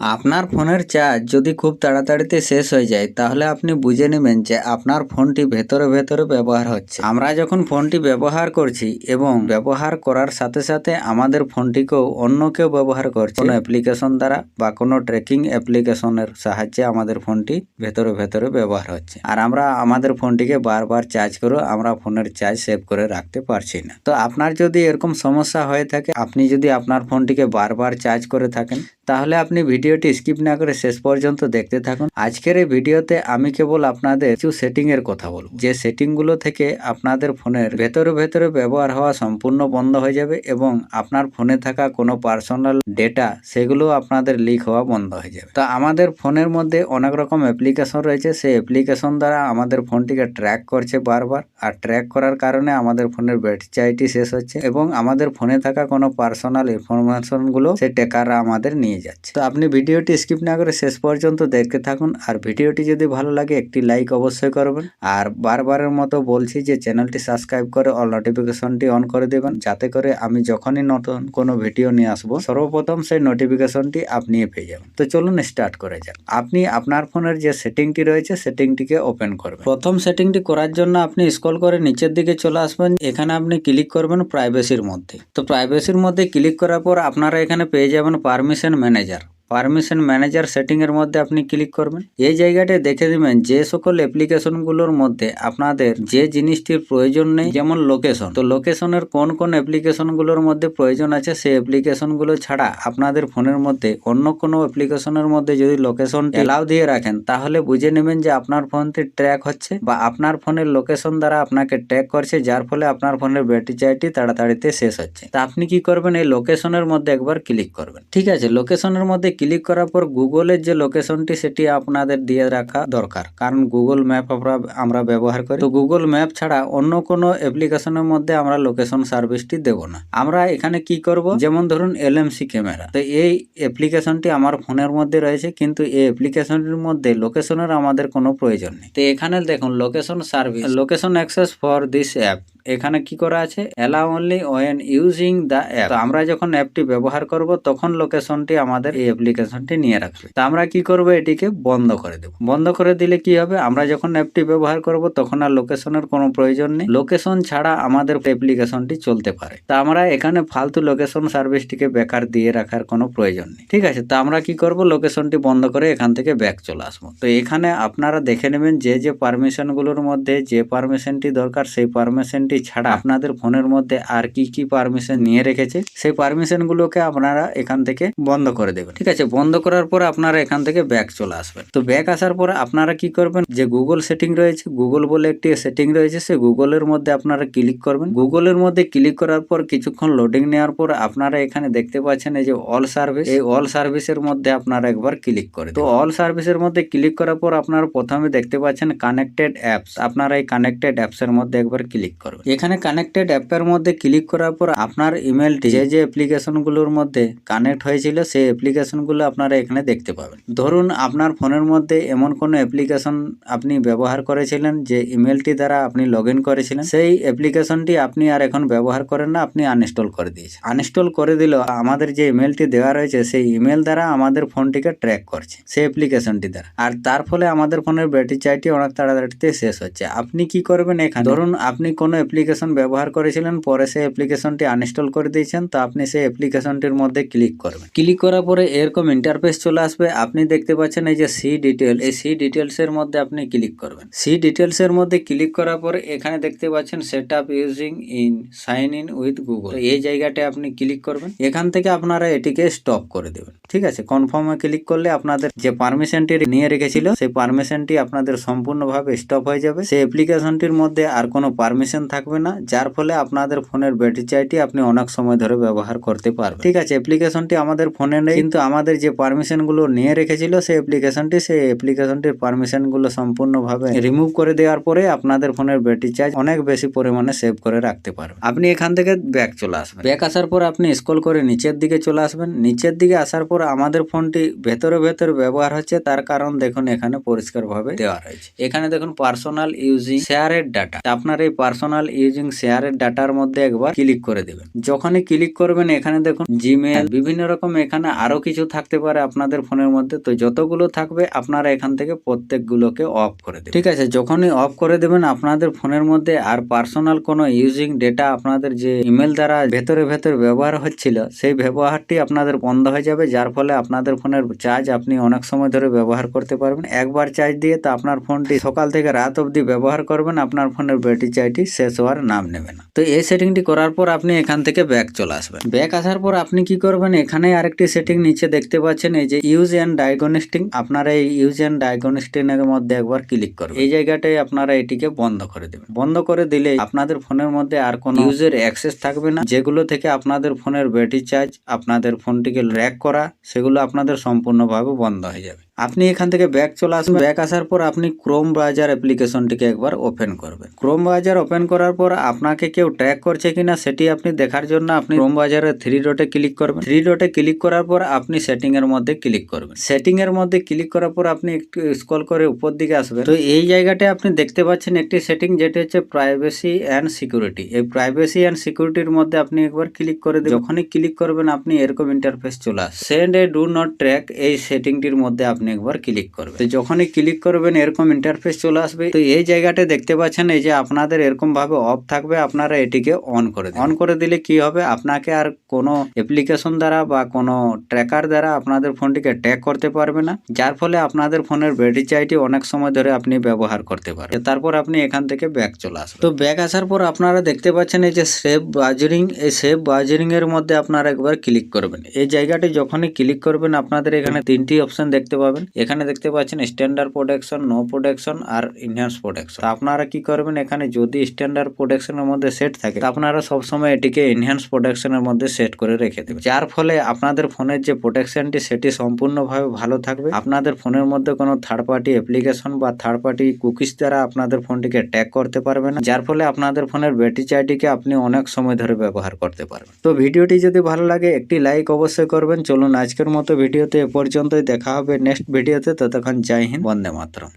আপনার ফোনের চার্জ যদি খুব তাড়াতাড়িতে শেষ হয়ে যায়, তাহলে আপনি বুঝে নেবেন যে আপনার ফোনটি ভেতরে ভেতরে ব্যবহার হচ্ছে। আমরা যখন ফোনটি ব্যবহার করছি এবং ব্যবহার করার সাথে সাথে আমাদের ফোনটিকেও অন্য কেউ ব্যবহার করছে, কোনো অ্যাপ্লিকেশন দ্বারা বা কোনো ট্রেকিং অ্যাপ্লিকেশনের সাহায্যে আমাদের ফোনটি ভেতরে ভেতরে ব্যবহার হচ্ছে। আর আমরা আমাদের ফোনটিকে বারবার চার্জ করে আমরা ফোনের চার্জ সেভ করে রাখতে পারছি না। তো আপনার যদি এরকম সমস্যা হয়ে থাকে, আপনি যদি আপনার ফোনটিকে বারবার চার্জ করে থাকেন, তাহলে আপনি ভিডিওটি স্কিপ না করে শেষ পর্যন্ত দেখতে থাকুন। আজকের এই ভিডিওতে আমি কেবল আপনাদের কিছু সেটিং এর কথা বলব। যে সেটিংগুলো থেকে আপনাদের ফোনের ভেতরে ভেতরে ব্যবহার হওয়া সম্পূর্ণ বন্ধ হয়ে যাবে এবং আপনার ফোনে থাকা কোনো পার্সোনাল ডেটা সেগুলো আপনাদের লিক হওয়া বন্ধ হয়ে যাবে। তো আমাদের ফোনের মধ্যে অনেক রকম অ্যাপ্লিকেশন রয়েছে। সেই অ্যাপ্লিকেশন দ্বারা আমাদের ফোনটিকে ট্র্যাক করছে বারবার। আর ট্র্যাক করার কারণে আমাদের ফোনের ব্যাটারি চার্জটি শেষ হচ্ছে এবং আমাদের ফোনে থাকা কোনো পার্সোনাল ইনফরমেশনগুলো সেই টেকাররা আমাদের নিয়ে যাচ্ছে। তো আপনি ভিডিওটি স্কিপ না করে শেষ পর্যন্ত দেখতে থাকুন, আর ভিডিওটি যদি ভালো লাগে, একটি লাইক অবশ্যই করবেন। আর বারবারের মতো বলছি যে, চ্যানেলটি সাবস্ক্রাইব করে অল নোটিফিকেশনটি অন করে দেবেন, যাতে করে আমি যখনই নতুন কোনো ভিডিও নিয়ে আসব, সর্বপ্রথম সেই নোটিফিকেশনটি আপনি পেয়ে যাবেন। তো চলুন স্টার্ট করে যাক। আপনি আপনার ফোনের যে সেটিংটি রয়েছে, সেটিংটিকে ওপেন করবেন। প্রথম সেটিংটি করার জন্য আপনি স্ক্রল করে নিচের দিকে চলে আসবেন, এখানে আপনি ক্লিক করবেন প্রাইভেসির মধ্যে। তো প্রাইভেসির মধ্যে ক্লিক করার পর আপনারা এখানে পেয়ে যাবেন পারমিশন ম্যানেজার পারমিশন ম্যানেজার সেটিংয়ের মধ্যে আপনি ক্লিক করবেন। এই জায়গাটায় দেখে দিবেন যে সকল অ্যাপ্লিকেশনগুলোর মধ্যে আপনাদের যে জিনিসটির প্রয়োজন নেই, যেমন লোকেশন। তো লোকেশনের কোন কোন অ্যাপ্লিকেশনগুলোর মধ্যে প্রয়োজন আছে, সেই অ্যাপ্লিকেশনগুলো ছাড়া আপনাদের ফোনের মধ্যে অন্য কোনো অ্যাপ্লিকেশনের মধ্যে যদি লোকেশন এলাও দিয়ে রাখেন, তাহলে বুঝে নেবেন যে আপনার ফোনটি ট্র্যাক হচ্ছে বা আপনার ফোনের লোকেশন দ্বারা আপনাকে ট্র্যাক করছে, যার ফলে আপনার ফোনের ব্যাটারি চার্জটি তাড়াতাড়িতে শেষ হচ্ছে। তা আপনি কি করবেন? এই লোকেশনের মধ্যে একবার ক্লিক করবেন। ঠিক আছে, লোকেশনের মধ্যে ক্লিক করার পর গুগলের যে লোকেশনটি সেটি আপনাদের দিয়ে রাখা দরকার। কারণ গুগল ম্যাপ আমরা আমরা ব্যবহার করি। তো গুগল ম্যাপ ছাড়া অন্য কোনো অ্যাপ্লিকেশনের মধ্যে আমরা লোকেশন সার্ভিসটি দেব না। আমরা এখানে কি করব? যেমন ধরুন এলএমসি ক্যামেরা। তো এই অ্যাপ্লিকেশনটি আমার ফোনের মধ্যে রয়েছে, কিন্তু এই অ্যাপ্লিকেশনটির মধ্যে লোকেশনের আমাদের কোনো প্রয়োজন নেই। তো এখানে দেখুন location service location access for this app এখানে কি করা আছে? Allow only when using the app তো আমরা যখন অ্যাপটি ব্যবহার করব, তখন লোকেশনটি আমাদের এই অ্যাপ্লিকেশনটি নিয়ে রাখবে। তো আমরা কি করব? এটিকে বন্ধ করে দেব। বন্ধ করে দিলে কি হবে? আমরা যখন অ্যাপটি ব্যবহার করব, তখন আর লোকেশনের কোনো প্রয়োজন নেই। লোকেশন ছাড়া আমাদের অ্যাপ্লিকেশনটি চলতে পারে। তা আমরা এখানে ফালতু লোকেশন সার্ভিসটিকে বেকার দিয়ে রাখার কোনো প্রয়োজন নেই। ঠিক আছে? তো আমরা কি করব? লোকেশনটি বন্ধ করে এখান থেকে ব্যাক চলে আসব। তো এখানে আপনারা দেখে নেবেন যে যে পারমিশনগুলোর মধ্যে যে পারমিশনটি দরকার, সেই পারমিশনটি ছাড়া আপনাদের ফোনের মধ্যে আর কি কি পারমিশন নিয়ে রেখেছে সেই পারমিশন গুলোকে আপনারা এখান থেকে বন্ধ করে দেবেন। ঠিক আছে বন্ধ করার পর আপনারা এখান থেকে ব্যাক চলে আসবেন। তো ব্যাক আসার পর আপনারা কি করবেন যে গুগল সেটিং রয়েছে গুগল বলে একটি সেটিং রয়েছে সেই গুগলের মধ্যে আপনারা ক্লিক করবেন। গুগলের মধ্যে ক্লিক করার পর কিছুক্ষণ লোডিং নেওয়ার পর আপনারা এখানে দেখতে পাচ্ছেন এই যে অল সার্ভিস এই অল সার্ভিসের মধ্যে আপনারা একবার ক্লিক করে তো অল সার্ভিসের মধ্যে ক্লিক করার পর আপনারা প্রথমে দেখতে পাচ্ছেন কানেক্টেড অ্যাপস আপনারা এই কানেক্টেড অ্যাপস এর মধ্যে একবার ক্লিক করবেন। এখানে কানেক্টেড অ্যাপের মধ্যে ক্লিক করার পর আপনার ইমেলটি যে যে অ্যাপ্লিকেশনগুলোর মধ্যে কানেক্ট হয়েছিল, সেই অ্যাপ্লিকেশনগুলো আপনারা এখানে দেখতে পাবেন। ধরুন আপনার ফোনের মধ্যে এমন কোনো অ্যাপ্লিকেশন আপনি ব্যবহার করেছিলেন যে ইমেলটি দ্বারা আপনি লগ করেছিলেন। সেই অ্যাপ্লিকেশনটি আপনি আর এখন ব্যবহার করেন না, আপনি আনইনস্টল করে দিয়েছেন। আনইনস্টল করে দিল, আমাদের যে ইমেলটি দেওয়া রয়েছে, সেই ইমেল দ্বারা আমাদের ফোনটিকে ট্র্যাক করছে, সেই অ্যাপ্লিকেশনটি দ্বারা। আর তার ফলে আমাদের ফোনের ব্যাটারি চার্জটি অনেক তাড়াতাড়িতে শেষ হচ্ছে। আপনি কি করবেন এখানে? ধরুন আপনি কোনো অ্যাপ্লিকেশন ব্যবহার করেছিলেন, পরে সেই অ্যাপ্লিকেশনটি আনইনস্টল করে দিয়েছেন, তো আপনি সেই অ্যাপ্লিকেশনটির মধ্যে ক্লিক করবেন। ক্লিক করার পরে এরকম ইন্টারফেস চলে আসবে, আপনি দেখতে পাচ্ছেন এই যে সি ডিটেল এই সি ডিটেলস এর মধ্যে আপনি ক্লিক করবেন। সি ডিটেলস এর মধ্যে ক্লিক করার পরে এখানে দেখতে পাচ্ছেন set up using in sign in with Google এই জায়গাটায় আপনি ক্লিক করবেন, এখান থেকে আপনারা এটিকে স্টপ করে দেবেন। ঠিক আছে? কনফার্মে ক্লিক করলে আপনাদের যে পারমিশনটি নিয়ে রেখেছিল, সেই পারমিশনটি আপনাদের সম্পূর্ণভাবে স্টপ হয়ে যাবে। সেই অ্যাপ্লিকেশনটির মধ্যে আর কোনো পারমিশন থাকবে না, যার ফলে আপনাদের ফোনের ব্যাটারি চার্জটি আপনি অনেক সময় ধরে ব্যবহার করতে পারবেন। ঠিক আছে অ্যাপ্লিকেশনটি আমাদের ফোনে নেই, কিন্তু আমাদের যে পারমিশনগুলো নিয়ে রেখেছিল, সেই অ্যাপ্লিকেশনটি সেই অ্যাপ্লিকেশনটির পারমিশনগুলো সম্পূর্ণভাবে রিমুভ করে দেওয়ার পরে আপনাদের ফোনের ব্যাটারি চার্জ অনেক বেশি পরিমাণে সেভ করে রাখতে পারবেন। আপনি এখান থেকে ব্যাক চলে আসবেন। ব্যাক আসার পর আপনি স্ক্রল করে নিচের দিকে চলে আসবেন। নিচের দিকে আসার পর আমাদের ফোনটি ভেতরে ভেতরে ব্যবহার হচ্ছে, তার কারণ দেখুন এখানে পরিষ্কার ভাবে দেওয়া রয়েছে। এখানে দেখুন পার্সোনাল ইউজিং শেয়ারের ডাটা আপনার এই পার্সোনাল ইউজিং শেয়ারের ডাটার মধ্যে একবার ক্লিক করে দেবেন। যখনই ক্লিক করবেন, এখানে দেখুন জিমেল বিভিন্ন রকম এখানে আরও কিছু থাকতে পারে আপনাদের ফোনের মধ্যে। তো যতগুলো থাকবে, আপনারা এখান থেকে প্রত্যেকগুলোকে অফ করে দেবেন। ঠিক আছে, যখনই অফ করে দেবেন, আপনাদের ফোনের মধ্যে আর পার্সোনাল কোনো ইউজিং ডেটা আপনাদের যে ইমেল দ্বারা ভেতরে ভেতরে ব্যবহার হচ্ছিল, সেই ব্যবহারটি আপনাদের বন্ধ হয়ে যাবে, যার ফলে আপনাদের ফোনের চার্জ আপনি অনেক সময় ধরে ব্যবহার করতে পারবেন। একবার চার্জ দিয়ে তো আপনার ফোনটি সকাল থেকে রাত অবধি ব্যবহার করবেন, আপনার ফোনের ব্যাটারি চার্জটি শেষ হওয়ার নাম নেবে না। তো এই সেটিংটি করার পর আপনি এখান থেকে ব্যাক চলে আসবেন। ব্যাক আসার পর আপনি কি করবেন? এখানে আরেকটি সেটিং নিচে দেখতে পাচ্ছেন, এই যে ইউজ অ্যান্ড ডায়াগনস্টিং আপনারা এই ইউজ অ্যান্ড ডায়াগনস্টিং এর মধ্যে একবার ক্লিক করবেন। এই জায়গাটায় আপনারা এটিকে বন্ধ করে দেবেন। বন্ধ করে দিলে আপনাদের ফোনের মধ্যে আর কোনো ইউজের অ্যাক্সেস থাকবে না। যেগুলো থেকে আপনাদের ফোনের ব্যাটারি চার্জ আপনাদের ফোনটিকে র্যাক করা, সেগুলো আপনাদের সম্পূর্ণভাবে বন্ধ হয়ে যাবে। আপনি এখান থেকে ব্যাক চলে আসবেন ব্যাক আসার পর আপনি ক্রোম ব্রাউজার অ্যাপ্লিকেশনটিকে একবার ওপেন করবেন। ক্রোম ব্রাউজার ওপেন করার পর আপনাকে কেউ ট্র্যাক করছে কিনা সেটি আপনি দেখার জন্য আপনি ক্রোম ব্রাউজারের থ্রি ডটে ক্লিক করবেন। থ্রি ডটে ক্লিক করার পর আপনি সেটিং এর মধ্যে ক্লিক করবেন। সেটিং এর মধ্যে ক্লিক করার পর আপনি একটু স্ক্রল করে উপর দিকে আসবেন। তো এই জায়গাটায় আপনি দেখতে পাচ্ছেন একটি সেটিং যেটি হচ্ছে প্রাইভেসি অ্যান্ড সিকিউরিটি এই প্রাইভেসি অ্যান্ড সিকিউরিটির মধ্যে আপনি একবার ক্লিক করে দেবেন। যখনই ক্লিক করবেন আপনি এরকম ইন্টারফেস চলে আসবে। Send a do not track এই সেটিংটির মধ্যে আপনি একবার ক্লিক করবে। তো যখনই ক্লিক করবেন, এরকম ইন্টারফেস চলে আসবে। তো এই জায়গাটা দেখতে পাচ্ছেন, এই যে আপনাদের এরকম ভাবে অফ থাকবে, আপনারা এটিকে অন করে অন করে দিলে কি হবে? আপনাকে আর কোনো অ্যাপ্লিকেশন দ্বারা বা কোনো ট্র্যাকার দ্বারা আপনাদের ফোনটিকে ট্র্যাক করতে পারবে না। যার ফলে আপনাদের ফোনের ব্যাটারি চাইটি অনেক সময় ধরে আপনি ব্যবহার করতে পারবেন। তারপর আপনি এখান থেকে ব্যাক চলে আসবেন। তো ব্যাক আসার পর আপনারা দেখতে পাচ্ছেন, এই যে সেভ ব্রাউজারিং এই সেভ ব্রাউজারিং এর মধ্যে আপনারা একবার ক্লিক করবেন। এই জায়গাটি যখনই ক্লিক করবেন, আপনাদের এখানে তিনটি অপশন দেখতে পাবেন। এখানে দেখতে পাচ্ছেন স্ট্যান্ডার্ড প্রোটেকশন নো প্রোটেকশন আর ইনহ্যান্স প্রোটেকশন আপনারা কি করবেন? এখানে যদি স্ট্যান্ডার্ড প্রোটেকশনের মধ্যে সেট থাকে আপনারা সবসময় এটিকে ইনহ্যান্স প্রোটেকশনের মধ্যে সেট করে রেখে দেবেন। যার ফলে আপনাদের ফোনের যে প্রোটেকশনটি সেটি সম্পূর্ণভাবে ভালো থাকবে। আপনাদের ফোনের মধ্যে কোনো থার্ড পার্টি অ্যাপ্লিকেশন বা থার্ড পার্টি কুকিজ দ্বারা আপনাদের ফোনটিকে ট্যাগ করতে পারবে না। যার ফলে আপনাদের ফোনের ব্যাটারি চার্জটিকে আপনি অনেক সময় ধরে ব্যবহার করতে পারবেন। তো ভিডিওটি যদি ভালো লাগে, একটি লাইক অবশ্যই করবেন। চলুন আজকের মতো ভিডিওতে এ পর্যন্তই। দেখা হবে নেক্সট नेक्स्ट भिडियोते ततक्षण जय हिंद वंदे मातरम